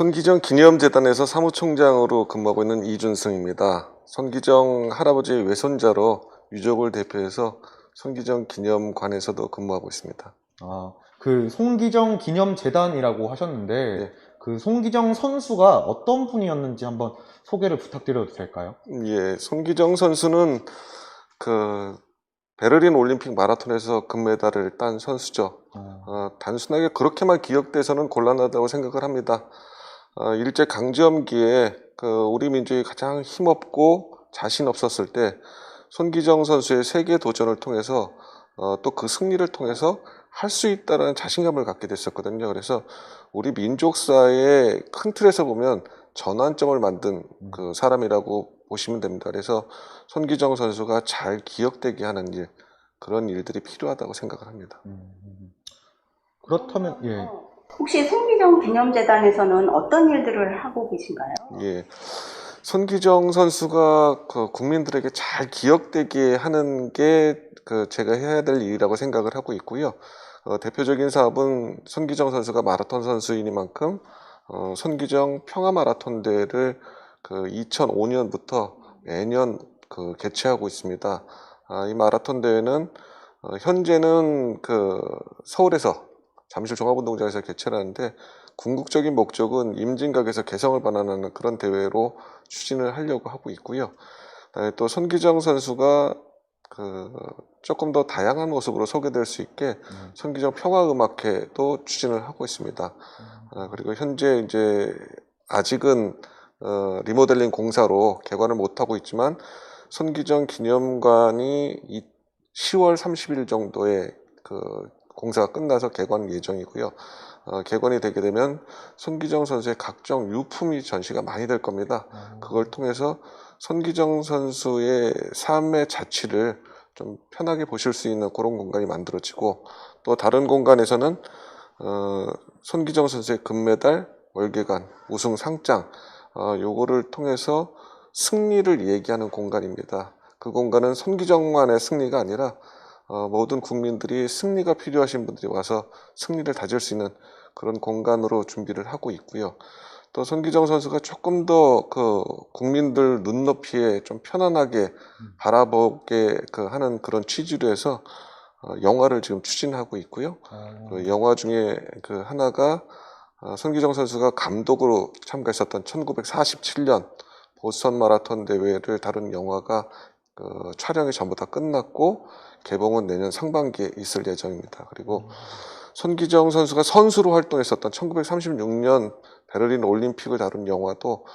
손기정 기념재단에서 사무총장으로 근무하고 있는 이준승입니다. 손기정 할아버지의 외손자로 유족을 대표해서 손기정 기념관에서도 근무하고 있습니다. 아, 그 송기정 기념재단이라고 하셨는데 네. 그 송기정 선수가 어떤 분이었는지 한번 소개를 부탁드려도 될까요? 예, 손기정 선수는 그 베를린 올림픽 마라톤에서 금메달을 딴 선수죠. 어, 어, 단순하게 그렇게만 기억돼서는 곤란하다고 생각을 합니다. 어, 일제 강점기에 그 우리 민족이 가장 힘없고 자신 없었을 때 손기정 선수의 세계 도전을 통해서 어, 또그 승리를 통해서 할 수 있다는 자신감을 갖게 됐었거든요. 그래서 우리 민족사의 큰 틀에서 보면 전환점을 만든 그 사람이라고 보시면 됩니다. 그래서 손기정 선수가 잘 기억되게 하는 일 그런 일들이 필요하다고 생각을 합니다. 음, 음. 그렇다면 예. 혹시 송기정 기념재단에서는 어떤 일들을 하고 계신가요? 예. 손기정 선수가 그 국민들에게 잘 기억되게 하는 게 그 제가 해야 될 일이라고 생각을 하고 있고요. 어, 대표적인 사업은 손기정 선수가 마라톤 선수이니만큼 어, 손기정 평화 마라톤 대회를 그 2005년부터 매년 그 개최하고 있습니다. 아, 이 마라톤 대회는 어, 현재는 그 서울에서 잠실 종합운동장에서 개최를 하는데 궁극적인 목적은 임진각에서 개성을 반환하는 그런 대회로 추진을 하려고 하고 있고요. 또 손기정 선수가 그 조금 더 다양한 모습으로 소개될 수 있게 음, 손기정 평화음악회도 추진을 하고 있습니다. 아, 그리고 현재 이제 아직은 어, 리모델링 공사로 개관을 못 하고 있지만 손기정 기념관이 이 10월 30일 정도에 그 공사가 끝나서 개관 예정이고요. 어, 개관이 되게 되면 손기정 선수의 각종 유품이 전시가 많이 될 겁니다. 어, 그걸 통해서 손기정 선수의 삶의 자취를 좀 편하게 보실 수 있는 그런 공간이 만들어지고 또 다른 공간에서는 어, 손기정 선수의 금메달, 월계관, 우승 상장 어, 요거를 통해서 승리를 얘기하는 공간입니다. 그 공간은 손기정만의 승리가 아니라 어, 모든 국민들이 승리가 필요하신 분들이 와서 승리를 다질 수 있는 그런 공간으로 준비를 하고 있고요. 또 손기정 선수가 조금 더 그 국민들 눈높이에 좀 편안하게 바라보게 그 하는 그런 취지로 해서 어, 영화를 지금 추진하고 있고요. 어, 그 영화 중에 그 하나가 어, 손기정 선수가 감독으로 참가했었던 1947년 보스턴 마라톤 대회를 다룬 영화가 그 촬영이 전부 다 끝났고 개봉은 내년 상반기에 있을 예정입니다. 그리고 손기정 선수가 선수로 활동했었던 1936년 베를린 올림픽을 다룬 영화도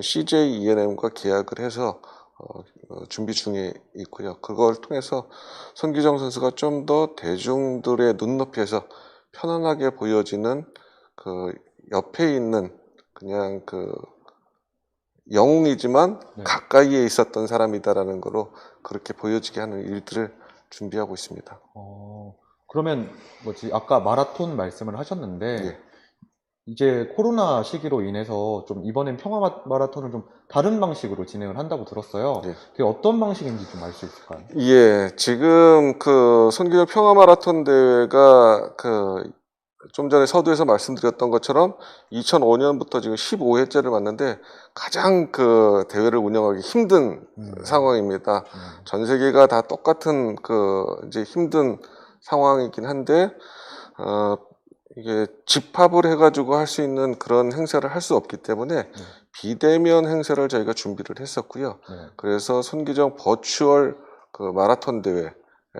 CJ E&M과 계약을 해서 어, 어, 준비 중에 있고요. 그걸 통해서 손기정 선수가 좀 더 대중들의 눈높이에서 편안하게 보여지는 그 옆에 있는 그냥 그 영웅이지만 네. 가까이에 있었던 사람이다라는 거로 그렇게 보여지게 하는 일들을 준비하고 있습니다. 어, 그러면 뭐지 아까 마라톤 말씀을 하셨는데 예. 이제 코로나 시기로 인해서 좀 이번엔 평화 마- 마라톤을 좀 다른 방식으로 진행을 한다고 들었어요. 예. 그게 어떤 방식인지 좀 알 수 있을까요? 예, 지금 그 손기정 평화 마라톤 대회가 그 좀 전에 서두에서 말씀드렸던 것처럼 2005년부터 지금 15회째를 맞는데 가장 그 대회를 운영하기 힘든 음. 상황입니다. 음. 전 세계가 다 똑같은 그 이제 힘든 상황이긴 한데 어 이게 집합을 해가지고 할 수 있는 그런 행사를 할 수 없기 때문에 비대면 행사를 저희가 준비를 했었고요. 네. 그래서 손기정 버추얼 그 마라톤 대회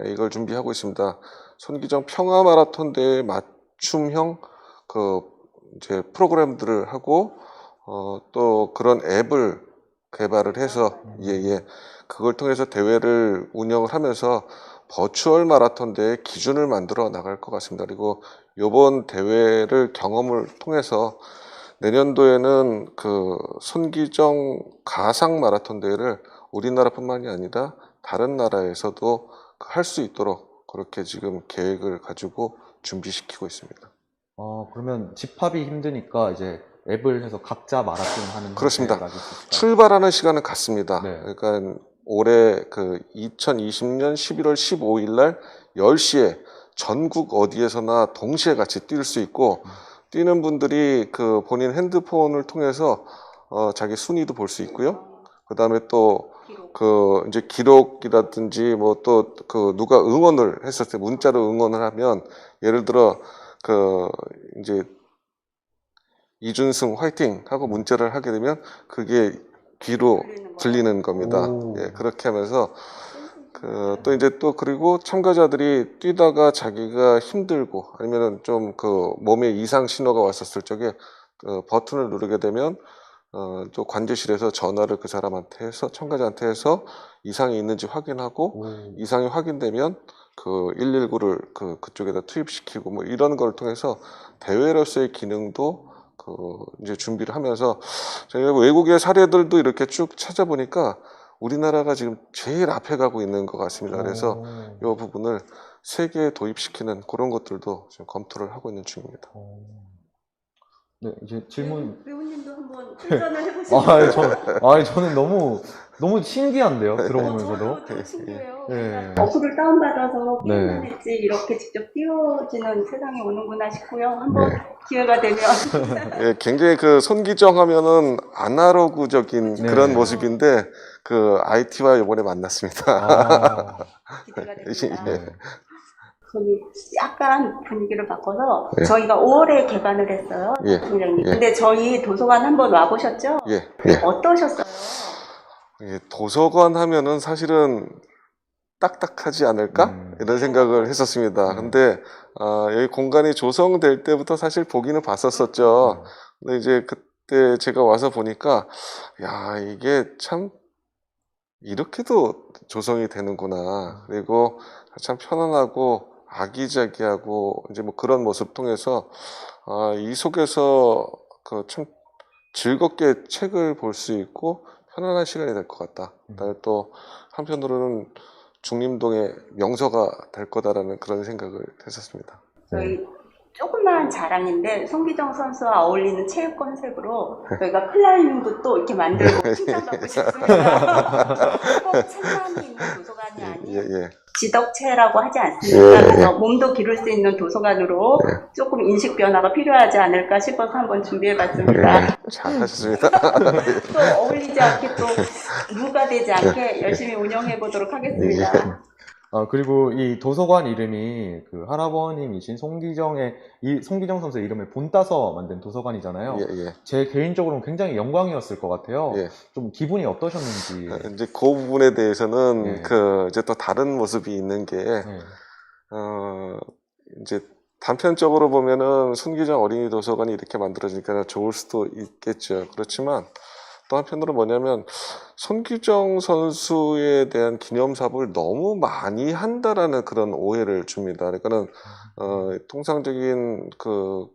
예, 이걸 준비하고 있습니다. 손기정 평화 마라톤 대회 맞 춤형 그 이제 프로그램들을 하고 어 또 그런 앱을 개발을 해서 예예 그걸 통해서 대회를 운영을 하면서 버추얼 마라톤 대회 기준을 만들어 나갈 것 같습니다. 그리고 이번 대회를 경험을 통해서 내년도에는 그 손기정 가상 마라톤 대회를 우리나라뿐만이 아니라 다른 나라에서도 할 수 있도록 그렇게 지금 계획을 가지고 준비시키고 있습니다. 어, 그러면 집합이 힘드니까 이제 앱을 해서 각자 마라톤 하는 그렇습니다. 출발하는 시간은 같습니다. 네. 그러니까 올해 그 2020년 11월 15일 날 10시에 전국 어디에서나 동시에 같이 뛸 수 있고 음. 뛰는 분들이 그 본인 핸드폰을 통해서 어, 자기 순위도 볼 수 있고요. 그 다음에 또. 그 이제 기록이라든지 뭐 또 그 누가 응원을 했을 때 문자로 응원을 하면 예를 들어 그 이제 이준승 화이팅 하고 문자를 하게 되면 그게 귀로 들리는 겁니다. 오. 예, 그렇게 하면서 그 또 이제 또 그리고 참가자들이 뛰다가 자기가 힘들고 아니면은 좀 그 몸에 이상 신호가 왔었을 적에 그 버튼을 누르게 되면 어, 또 관제실에서 전화를 그 사람한테 해서 참가자한테 해서 이상이 있는지 확인하고 오. 이상이 확인되면 그 119를 그 그쪽에다 투입시키고 뭐 이런 걸 통해서 대회로서의 기능도 그 이제 준비를 하면서 저희가 외국의 사례들도 이렇게 쭉 찾아보니까 우리나라가 지금 제일 앞에 가고 있는 것 같습니다. 그래서 오. 이 부분을 세계에 도입시키는 그런 것들도 지금 검토를 하고 있는 중입니다. 어. 네, 이제 질문. 배우, 님도 한번 출전을 해보시면 아, 저, 아, 저는 너무, 너무 신기한데요, 들어보면서도. 저도 좀 신기해요. 네. 어플을 다운받아서 네. 했지 이렇게 직접 띄워지는 세상이 오는구나 싶고요. 한번 네. 기회가 되면 예, 굉장히 그 손기정 하면은 아날로그적인 네. 그런 모습인데 그 IT와 이번에 만났습니다. 아, 기대가 예. 됩니다. 네. 저기 약간 분위기를 바꿔서 예. 저희가 5월에 개관을 했어요. 예. 팀장님. 예. 근데 저희 도서관 한번 와보셨죠? 예, 예. 어떠셨어요? 예, 도서관 하면은 사실은 딱딱하지 않을까? 음. 이런 생각을 했었습니다. 음. 근데 아, 여기 공간이 조성될 때부터 사실 보기는 봤었었죠. 근데 이제 그때 제가 와서 보니까 야 이게 참 이렇게도 조성이 되는구나. 그리고 참 편안하고 아기자기하고 이제 뭐 그런 모습 통해서 아, 이 속에서 그 참 즐겁게 책을 볼 수 있고 편안한 시간이 될 것 같다. 그다음에 또 한편으로는 중림동의 명소가 될 거다라는 그런 생각을 했었습니다. 저희 조그마한 자랑인데 송기정 선수와 어울리는 체육 컨셉으로 저희가 클라이밍도 또 이렇게 만들고 칭찬받고 싶습니다. 꼭 책만이 있는 도서관이 아닌 예, 예. 지덕체라고 하지 않습니까? 예, 예. 그래서 몸도 기를 수 있는 도서관으로 조금 인식 변화가 필요하지 않을까 싶어서 한번 준비해봤습니다. 예, 잘하셨습니다. 또 어울리지 않게 또 누가 되지 않게 열심히 운영해 보도록 하겠습니다. 아, 그리고 이 도서관 이름이 그 할아버님이신 송기정의, 이 송기정 선수의 이름을 본따서 만든 도서관이잖아요. 예, 예. 제 개인적으로는 굉장히 영광이었을 것 같아요. 예. 좀 기분이 어떠셨는지. 어, 이제 그 부분에 대해서는 네. 그 이제 또 다른 모습이 있는 게 네. 어, 이제 단편적으로 보면은 순기정 어린이 도서관이 이렇게 만들어지니까 좋을 수도 있겠죠. 그렇지만 또 한편으로 뭐냐면 손기정 선수에 대한 기념사업을 너무 많이 한다라는 그런 오해를 줍니다. 그러니까는 어, 통상적인 그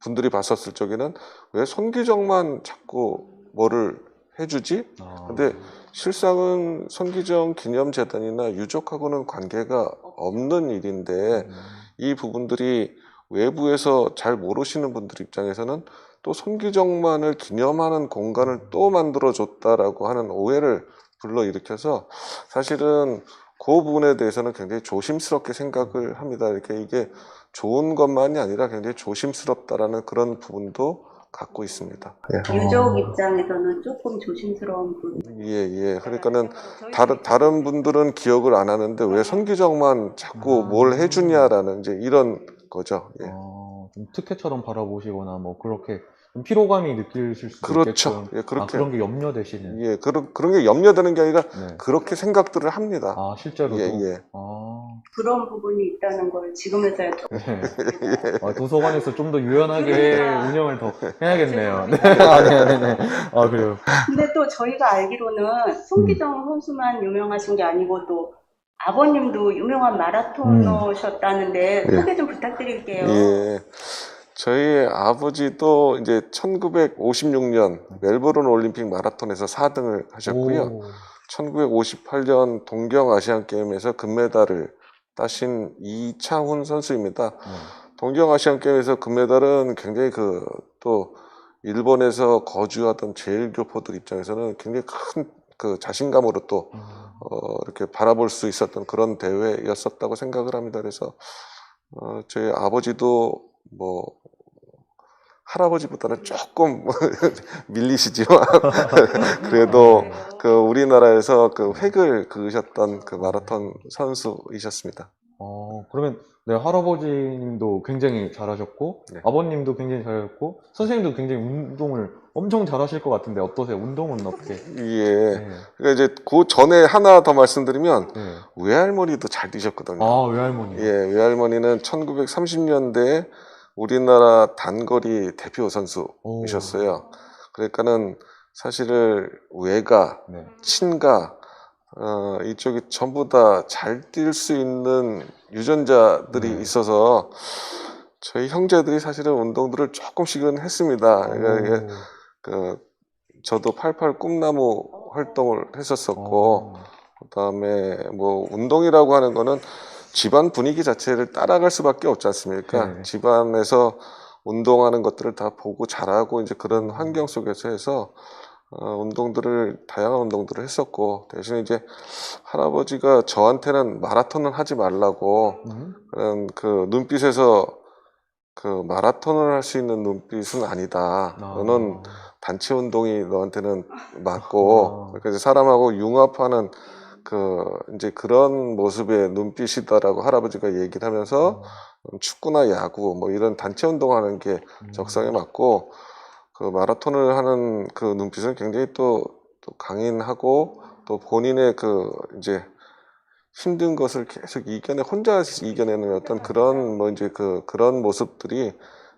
분들이 봤었을 적에는 왜 손기정만 자꾸 뭐를 해주지? 아, 근데 실상은 손기정 기념재단이나 유족하고는 관계가 없는 일인데 음, 이 부분들이 외부에서 잘 모르시는 분들 입장에서는 또 손기정만을 기념하는 공간을 또 만들어줬다라고 하는 오해를 불러일으켜서 사실은 그 부분에 대해서는 굉장히 조심스럽게 생각을 합니다. 이렇게 이게 좋은 것만이 아니라 굉장히 조심스럽다라는 그런 부분도 갖고 있습니다. 유족 입장에서는 조금 조심스러운 부분. 예, 예. 그러니까는 다른 다른 분들은 기억을 안 하는데 왜 손기정만 자꾸 아. 뭘 해주냐라는 이제 이런 거죠. 예. 어, 좀 특혜처럼 바라보시거나 뭐 그렇게 좀 피로감이 느끼실 수도 그렇죠. 있게끔 예, 아, 그렇게 그런 게 염려되시는. 예, 그런 그런 게 염려되는 게 아니라 네. 그렇게 생각들을 합니다. 아 실제로도. 예, 예. 아, 그런 부분이 있다는 걸 지금에서야 좀 네. 아, 도서관에서 좀 더 유연하게 그러니까. 운영을 더 해야겠네요. 네. 아, 네, 네, 네. 아, 그래요. 근데 또 저희가 알기로는 송기정 선수만 유명하신 게 아니고 또 아버님도 유명한 마라토너셨다는데 예. 소개 좀 부탁드릴게요. 예. 저희 아버지도 이제 1956년 멜버른 올림픽 마라톤에서 4등을 하셨고요. 오. 1958년 동경 아시안 게임에서 금메달을 따신 이창훈 선수입니다. 네. 동경 아시안 게임에서 금메달은 굉장히 그 또 일본에서 거주하던 제일교포들 입장에서는 굉장히 큰 그 자신감으로 또 음. 어, 이렇게 바라볼 수 있었던 그런 대회였었다고 생각을 합니다. 그래서 어, 저희 아버지도 뭐 할아버지보다는 조금 밀리시지만 그래도 그 우리나라에서 그 획을 그으셨던 그 마라톤 선수이셨습니다. 어, 그러면 네, 할아버지님도 굉장히 잘하셨고 네. 아버님도 굉장히 잘하셨고 선생님도 굉장히 운동을 엄청 잘하실 것 같은데 어떠세요? 운동은 어떻게? 예. 네. 그러니까 이제 그 전에 하나 더 말씀드리면 네. 외할머니도 잘 뛰셨거든요. 아, 외할머니. 예, 외할머니는 1930년대에 우리나라 단거리 대표 오. 선수이셨어요. 그러니까는 사실은 외가, 네. 친가, 어, 이쪽이 전부 다 잘 뛸 수 있는 유전자들이 네. 있어서 저희 형제들이 사실은 운동들을 조금씩은 했습니다. 그러니까 이게 오. 그 저도 88 꿈나무 활동을 했었었고, 어. 그다음에 뭐 운동이라고 하는 거는 집안 분위기 자체를 따라갈 수밖에 없지 않습니까? 네. 집안에서 운동하는 것들을 다 보고 자라고 이제 그런 환경 속에서 해서 어, 운동들을 다양한 운동들을 했었고 대신 이제 할아버지가 저한테는 마라톤을 하지 말라고 음? 그런 그 눈빛에서 그 마라톤을 할 수 있는 눈빛은 아니다. 아. 너는 단체 운동이 너한테는 맞고 아. 그러니까 사람하고 융합하는 그 이제 그런 모습의 눈빛이다라고 할아버지가 얘기를 하면서 축구나 야구 뭐 이런 단체 운동하는 게 음. 적성에 맞고 그 마라톤을 하는 그 눈빛은 굉장히 또, 또 강인하고 또 본인의 그 이제 힘든 것을 계속 이겨내 혼자 이겨내는 어떤 그런 뭐 이제 그 그런 모습들이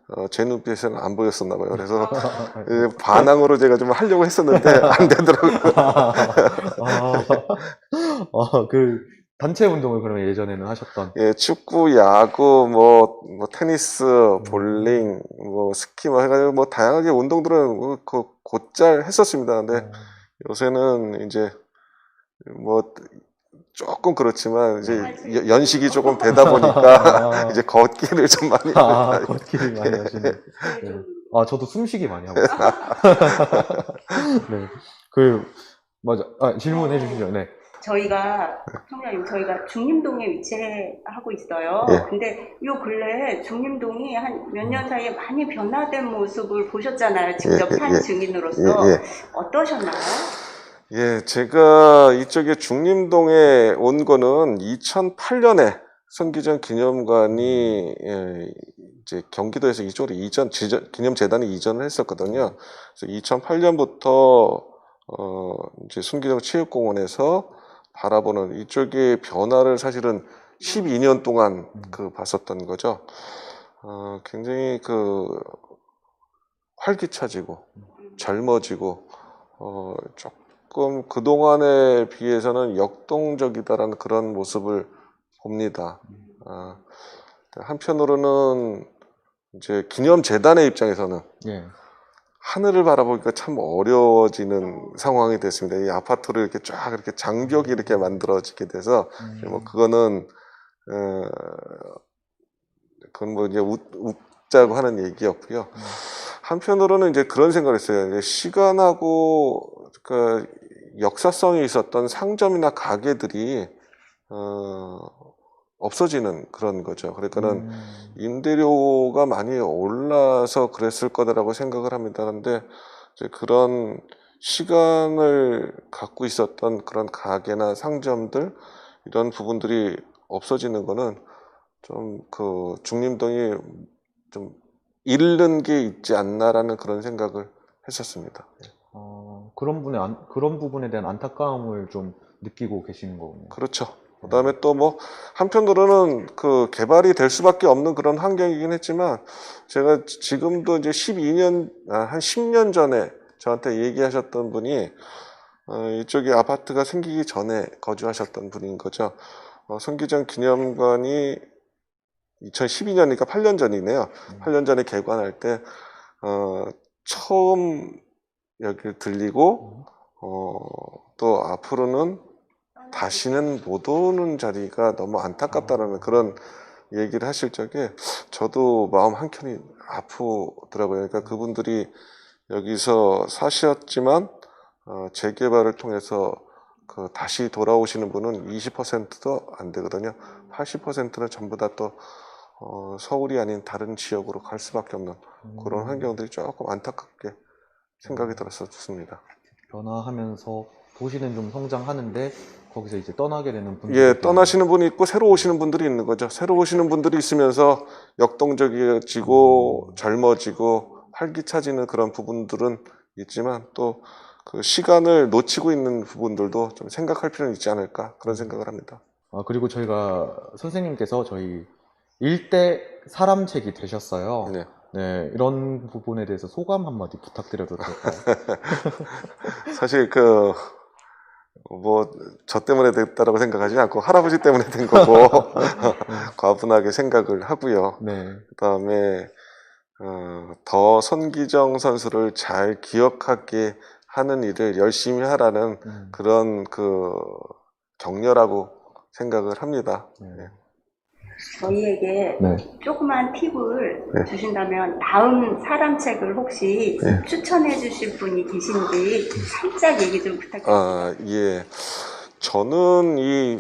어, 제 눈빛에는 안 보였었나 봐요. 그래서 이제 반항으로 제가 좀 하려고 했었는데 안 되더라고요. 아, 아, 그 단체 운동을 그러면 예전에는 하셨던. 예, 축구, 야구, 뭐, 뭐 테니스, 볼링, 뭐 스키, 뭐 해가지고 뭐 다양하게 운동들은 뭐그 곧잘 했었습니다. 근데 어. 요새는 이제 뭐 조금 그렇지만 이제 여- 연식이 조금 되다 보니까 아, 이제 걷기를 좀 많이 아, 걷기를 많이 하시네. 네. 네. 아, 저도 숨쉬기 많이 하고 있어요. 네. 그, 맞아. 아, 질문해 주시죠. 네. 저희가 총장님 저희가 중림동에 위치하고 있어요. 예. 근데 요 근래에 중림동이 한 몇 년 사이에 많이 변화된 모습을 보셨잖아요. 직접 예, 한 예. 증인으로서 예, 예. 어떠셨나요? 예, 제가 이쪽에 중림동에 온 거는 2008년에 손기정 기념관이 예, 이제 경기도에서 이쪽으로 이전, 지전- 기념재단이 이전을 했었거든요. 그래서 2008년부터 어, 이제 손기정 체육공원에서 바라보는 이쪽의 변화를 사실은 12년 동안 그 봤었던 거죠. 어, 굉장히 그 활기차지고 젊어지고 어, 조금 그동안에 비해서는 역동적이다라는 그런 모습을 봅니다. 아, 한편으로는 이제 기념재단의 입장에서는 예. 하늘을 바라보기가 참 어려워지는 상황이 됐습니다. 이 아파트를 이렇게 쫙 이렇게 장벽이 이렇게 만들어지게 돼서 음. 뭐 그거는 어, 그건 뭐 이제 웃, 웃자고 하는 얘기였고요. 음. 한편으로는 이제 그런 생각을 했어요. 시간하고 그 역사성이 있었던 상점이나 가게들이 어, 없어지는 그런 거죠. 그러니까는 음. 임대료가 많이 올라서 그랬을 거다라고 생각을 합니다. 이제 그런 시간을 갖고 있었던 그런 가게나 상점들 이런 부분들이 없어지는 거는 좀 그 중림동이 좀 잃는 게 있지 않나라는 그런 생각을 했었습니다. 예. 어, 그런 분의 안, 그런 부분에 대한 안타까움을 좀 느끼고 계시는 거군요. 그렇죠. 그다음에 또 뭐 한편으로는 그 개발이 될 수밖에 없는 그런 환경이긴 했지만 제가 지- 지금도 이제 12년 아, 한 10년 전에 저한테 얘기하셨던 분이 어, 이쪽에 아파트가 생기기 전에 거주하셨던 분인 거죠. 어, 손기정 기념관이 2012년이니까 8년 전이네요. 음. 8년 전에 개관할 때 어, 처음 여기를 들리고 어, 또 앞으로는 다시는 못 오는 자리가 너무 안타깝다라는 그런 얘기를 하실 적에 저도 마음 한켠이 아프더라고요. 그러니까 그분들이 여기서 사셨지만 어, 재개발을 통해서 그 다시 돌아오시는 분은 20%도 안 되거든요. 80%는 전부 다또 어, 서울이 아닌 다른 지역으로 갈 수밖에 없는 음, 그런 환경들이 조금 안타깝게 생각이 들었었습니다. 변화하면서 도시는 좀 성장하는데 거기서 이제 떠나게 되는 분들 예, 떠나시는 분이 있고 새로 오시는 분들이 있는 거죠. 새로 오시는 분들이 있으면서 역동적이어지고 젊어지고 활기차지는 그런 부분들은 있지만 또 그 시간을 놓치고 있는 부분들도 좀 생각할 필요는 있지 않을까 그런 생각을 합니다. 아, 그리고 저희가 선생님께서 저희 일대 사람책이 되셨어요. 네. 네, 이런 부분에 대해서 소감 한마디 부탁드려도 될까요? 사실 그 뭐 저 때문에 됐다라고 생각하지 않고 할아버지 때문에 된 거고 과분하게 생각을 하고요. 네. 그 다음에 어, 더 손기정 선수를 잘 기억하게 하는 일을 열심히 하라는 음, 그런 그 격려라고 생각을 합니다. 네. 저희에게 네. 조그만 팁을 네. 주신다면 다음 사람 책을 혹시 네. 추천해 주실 분이 계신지 살짝 얘기 좀 부탁드립니다. 아, 예. 저는 이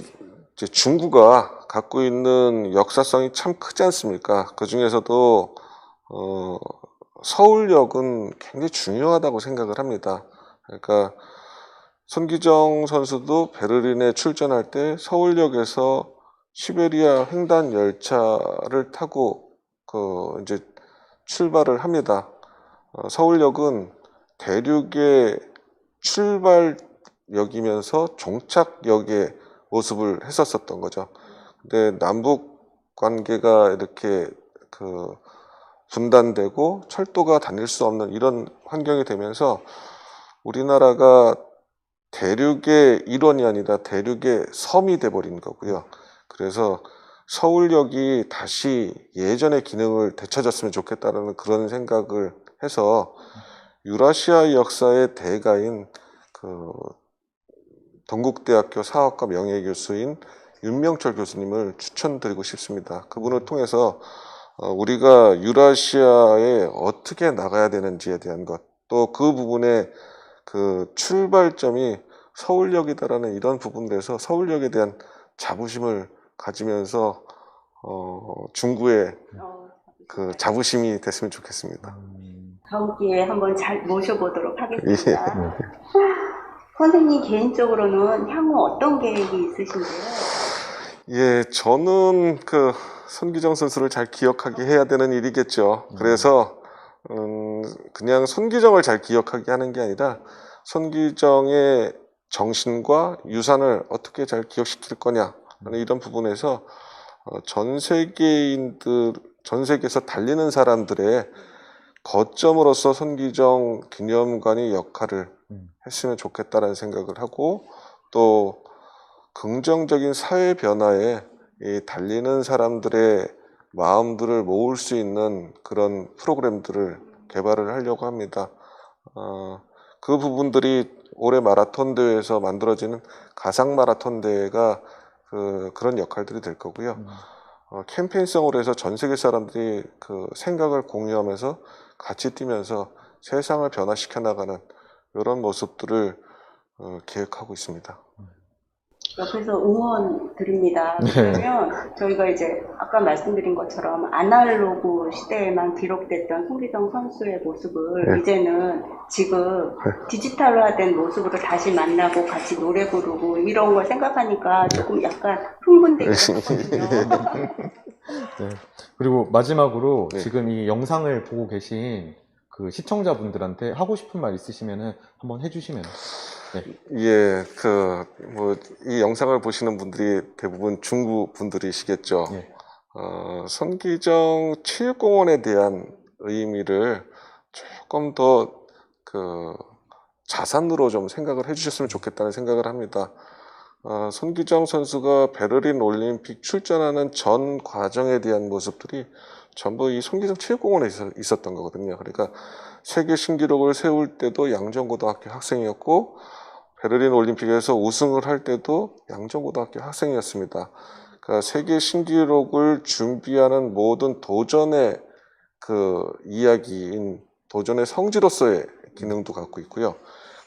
이제 중구가 갖고 있는 역사성이 참 크지 않습니까? 그 중에서도 어, 서울역은 굉장히 중요하다고 생각을 합니다. 그러니까 손기정 선수도 베를린에 출전할 때 서울역에서 시베리아 횡단 열차를 타고 그 이제 출발을 합니다. 어, 서울역은 대륙의 출발역이면서 종착역의 모습을 했었었던 거죠. 근데 남북 관계가 이렇게 그 분단되고 철도가 다닐 수 없는 이런 환경이 되면서 우리나라가 대륙의 일원이 아니라 대륙의 섬이 돼버린 거고요. 그래서 서울역이 다시 예전의 기능을 되찾았으면 좋겠다라는 그런 생각을 해서 유라시아 역사의 대가인 그 동국대학교 사학과 명예교수인 윤명철 교수님을 추천드리고 싶습니다. 그분을 통해서 어, 우리가 유라시아에 어떻게 나가야 되는지에 대한 것, 또 그 부분에 그 출발점이 서울역이다라는 이런 부분에서 서울역에 대한 자부심을 가지면서 어, 중구의 어, 그 자부심이 됐으면 좋겠습니다. 음, 다음 기회에 한번 잘 모셔보도록 예. 하겠습니다. 네. 선생님 개인적으로는 향후 어떤 계획이 있으신데요? 예, 저는 그 손기정 선수를 잘 기억하게 해야 되는 일이겠죠. 음. 그래서 음, 그냥 손기정을 잘 기억하게 하는 게 아니라 손기정의 정신과 유산을 어떻게 잘 기억시킬 거냐 하는 이런 부분에서 어, 전 세계인들, 전 세계에서 달리는 사람들의 거점으로서 손기정 기념관이 역할을 음. 했으면 좋겠다라는 생각을 하고 또 긍정적인 사회 변화에 이 달리는 사람들의 마음들을 모을 수 있는 그런 프로그램들을 개발을 하려고 합니다. 어, 그 부분들이 올해 마라톤 대회에서 만들어지는 가상 마라톤 대회가 그, 그런 역할들이 될 거고요. 음, 어, 캠페인성으로 해서 전 세계 사람들이 그 생각을 공유하면서 같이 뛰면서 세상을 변화시켜 나가는 이런 모습들을 어, 계획하고 있습니다. 옆에서 응원 드립니다. 네. 왜냐면 저희가 이제 아까 말씀드린 것처럼 아날로그 시대에만 기록됐던 송기정 선수의 모습을 네. 이제는 지금 디지털화된 모습으로 다시 만나고 같이 노래 부르고 이런 걸 생각하니까 조금 약간 흥분되긴 했거든요. 네. 그리고 마지막으로 네. 지금 이 영상을 보고 계신 그 시청자분들한테 하고 싶은 말 있으시면은 한번 해주시면. 예, 그, 뭐, 이 영상을 보시는 분들이 대부분 중구 분들이시겠죠. 예. 어, 손기정 체육공원에 대한 의미를 조금 더 그 자산으로 좀 생각을 해주셨으면 좋겠다는 생각을 합니다. 어, 손기정 선수가 베를린 올림픽 출전하는 전 과정에 대한 모습들이 전부 이 손기정 체육공원에 있- 있었던 거거든요. 그러니까 세계 신기록을 세울 때도 양정고등학교 학생이었고 베를린 올림픽에서 우승을 할 때도 양정고등학교 학생이었습니다. 그러니까 세계 신기록을 준비하는 모든 도전의 그 이야기인 도전의 성지로서의 기능도 갖고 있고요.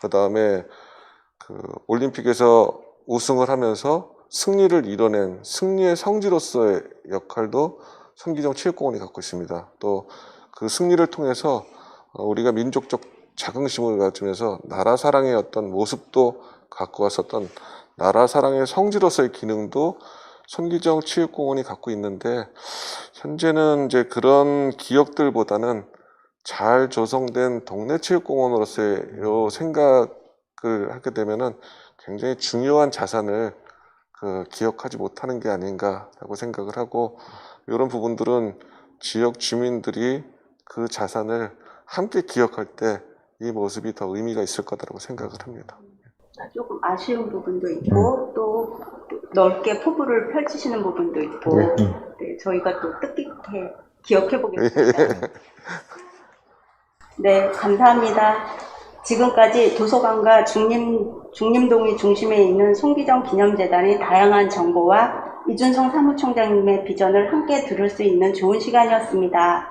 그 다음에 그 올림픽에서 우승을 하면서 승리를 이뤄낸 승리의 성지로서의 역할도 손기정 체육공원이 갖고 있습니다. 또 그 승리를 통해서 어, 우리가 민족적 자긍심을 가지면서 나라 사랑의 어떤 모습도 갖고 왔었던 나라 사랑의 성지로서의 기능도 손기정 체육공원이 갖고 있는데 현재는 이제 그런 기억들보다는 잘 조성된 동네 체육공원으로서의 요 생각을 하게 되면은 굉장히 중요한 자산을 그 기억하지 못하는 게 아닌가라고 생각을 하고 이런 부분들은 지역 주민들이 그 자산을 함께 기억할 때 이 모습이 더 의미가 있을 거다라고 생각을 합니다. 조금 아쉬운 부분도 있고 또 넓게 포부를 펼치시는 부분도 있고 네. 네, 저희가 또 뜻깊게 기억해 보겠습니다. 네, 감사합니다. 지금까지 도서관과 중림, 중림동이 중심에 있는 송기정 기념재단의 다양한 정보와 이준성 사무총장님의 비전을 함께 들을 수 있는 좋은 시간이었습니다.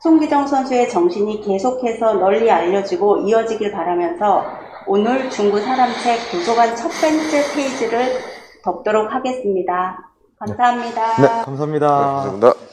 송기정 선수의 정신이 계속해서 널리 알려지고 이어지길 바라면서 오늘 중구 사람책 도서관 첫 번째 페이지를 덮도록 하겠습니다. 감사합니다. 네, 감사합니다. 네, 감사합니다.